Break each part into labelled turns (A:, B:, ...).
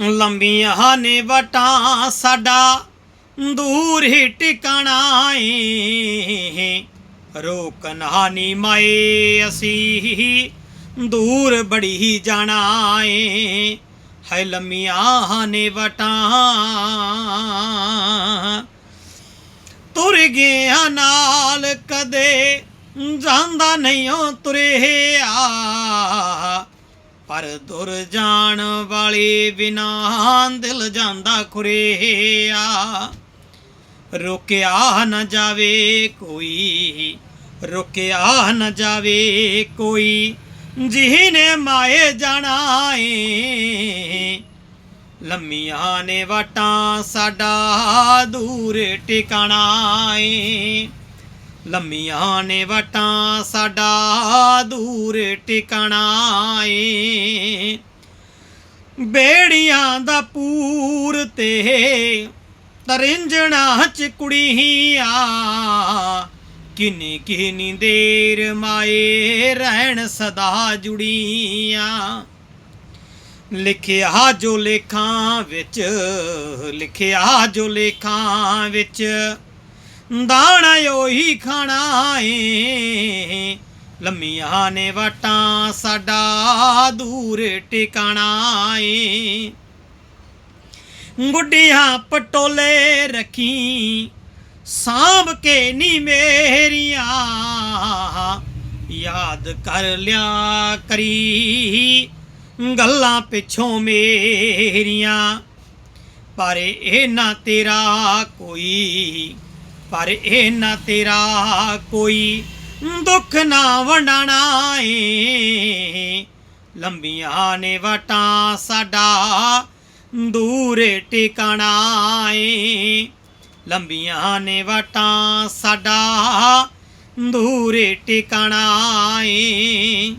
A: ਲੰਮੀਆਂ ਨੇ ਵਟਾਂ ਸਾਡਾ ਦੂਰ ਹੀ ਟਿਕਾਣਾ ਏ। ਰੋਕਣਾ ਹਾਨੀ ਮਾਏ, ਅਸੀਂ ਦੂਰ ਬੜੀ ਹੀ ਜਾਣਾ ਏ। ਹੈ ਲੰਮੀਆਂ ਨੇ ਵਟਾਂ ਤੁਰ ਗਿਆ ਨਾਲ ਕਦੇ ਜਾਂਦਾ ਨਹੀਂ ਓ ਆ ਪਰ ਦੁਰ ਜਾਣ ਵਾਲੀ ਬਿਨਾਂ ਦਿਲ ਜਾਂਦਾ ਖੁਰਿਆ। ਰੁਕਿਆ ਨਾ ਜਾਵੇ ਕੋਈ, ਰੁਕਿਆ ਨਾ ਜਾਵੇ ਕੋਈ, ਜਿਹਨੇ ਮਾਏ ਜਾਣਾ ਏ। ਲੰਮੀਆਂ ਨੇ ਵਾਟਾਂ ਸਾਡਾ ਦੂਰ ਟਿਕਾਣਾ ਏ। ਲੰਮੀਆਂ ਨੇ ਵਾਟਾਂ ਸਾਡਾ ਦੂਰ ਟਿਕਣਾ ਏ। ਬੇੜੀਆਂ ਦਾ ਪੂਰ ਤੇ ਤਰਿੰਜਣਾ ਚ ਕੁੜੀਆਂ ਕਿੰਨੀ ਕਿੰਨੀ ਦੇਰ ਮਾਏ ਰਹਿਣ ਸਦਾ ਜੁੜੀਆਂ। ਲਿਖਿਆ ਜੋ ਲੇਖਾਂ ਵਿੱਚ, ਲਿਖਿਆ ਜੋ ਲੇਖਾਂ ਵਿੱਚ ਦਾਣਾ ਉਹੀ ਖਾਣਾ ਏ। ਲੰਮੀਆਂ ਨੇ ਵਾਟਾਂ ਸਾਡਾ ਦੂਰ ਟਿਕਾਣਾ ਏ। ਗੁੱਡੀਆਂ ਪਟੋਲੇ ਰੱਖੀ, ਸਾਂਭ ਕੇ ਨੀ ਮੇਰੀਆਂ। ਯਾਦ ਕਰ ਲਿਆ ਕਰੀ, ਗੱਲਾਂ ਪਿੱਛੋਂ ਮੇਰੀਆਂ। ਪਰ ਇਹ ਨਾ ਤੇਰਾ ਕੋਈ ਪਰ ਇਹ ਨਾ ਤੇਰਾ ਕੋਈ ਦੁੱਖ ਨਾ ਵੰਡਣਾ ਏ ਲੰਬੀਆਂ ਨੇ ਵਟਾਂ ਸਾਡਾ ਦੂਰੇ ਟਿਕਾਣਾ ਏ ਲੰਬੀਆਂ ਨੇ ਵਟਾਂ ਸਾਡਾ ਦੂਰੇ ਟਿਕਾਣਾ ਏ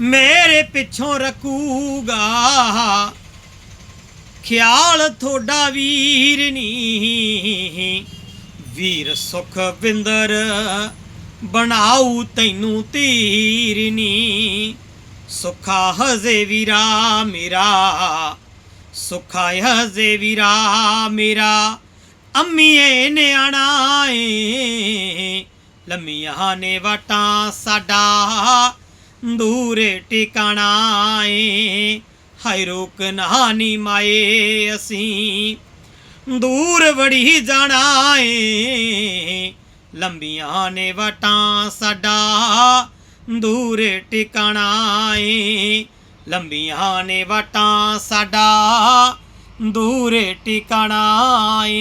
A: ਮੇਰੇ ਪਿੱਛੋਂ ਰੱਖੂਗਾ। ਖਿਆਲ ਥੋੜਾ ਵੀਰ ਨਹੀਂ ਵੀਰ ਸੁਖ ਵਿੰਦਰ ਬਣਾਉ ਤੈਨੂੰ ਧੀਰ ਨੀ। ਸੁਖਾ ਹਜ਼ੇ ਵੀਰਾ ਮੇਰਾ, ਸੁਖਾ ਹਜ਼ੇ ਵੀਰਾ ਮੇਰਾ, ਅੰਮੀਏ ਨਿਆਣਾ ਏ ਲੰਮੀਆਂ ਨੇ ਵਟਾਂ ਸਾਡਾ, ਦੂਰੇ ਟਿਕਾਣਾ ਏ। ਹਾਏ ਰੋਕ ਨਾ ਨੀ ਮਾਏ ਅਸੀਂ। ਦੂਰ ਵੜੀ ਜਾਣਾ ਏ ਲੰਬੀਆਂ ਨੇ ਵਟਾਂ ਸਾਡਾ ਦੂਰ ਟਿਕਾਣਾ ਏ ਲੰਬੀਆਂ ਨੇ ਵਟਾਂ ਸਾਡਾ ਦੂਰ ਟਿਕਾਣਾ ਏ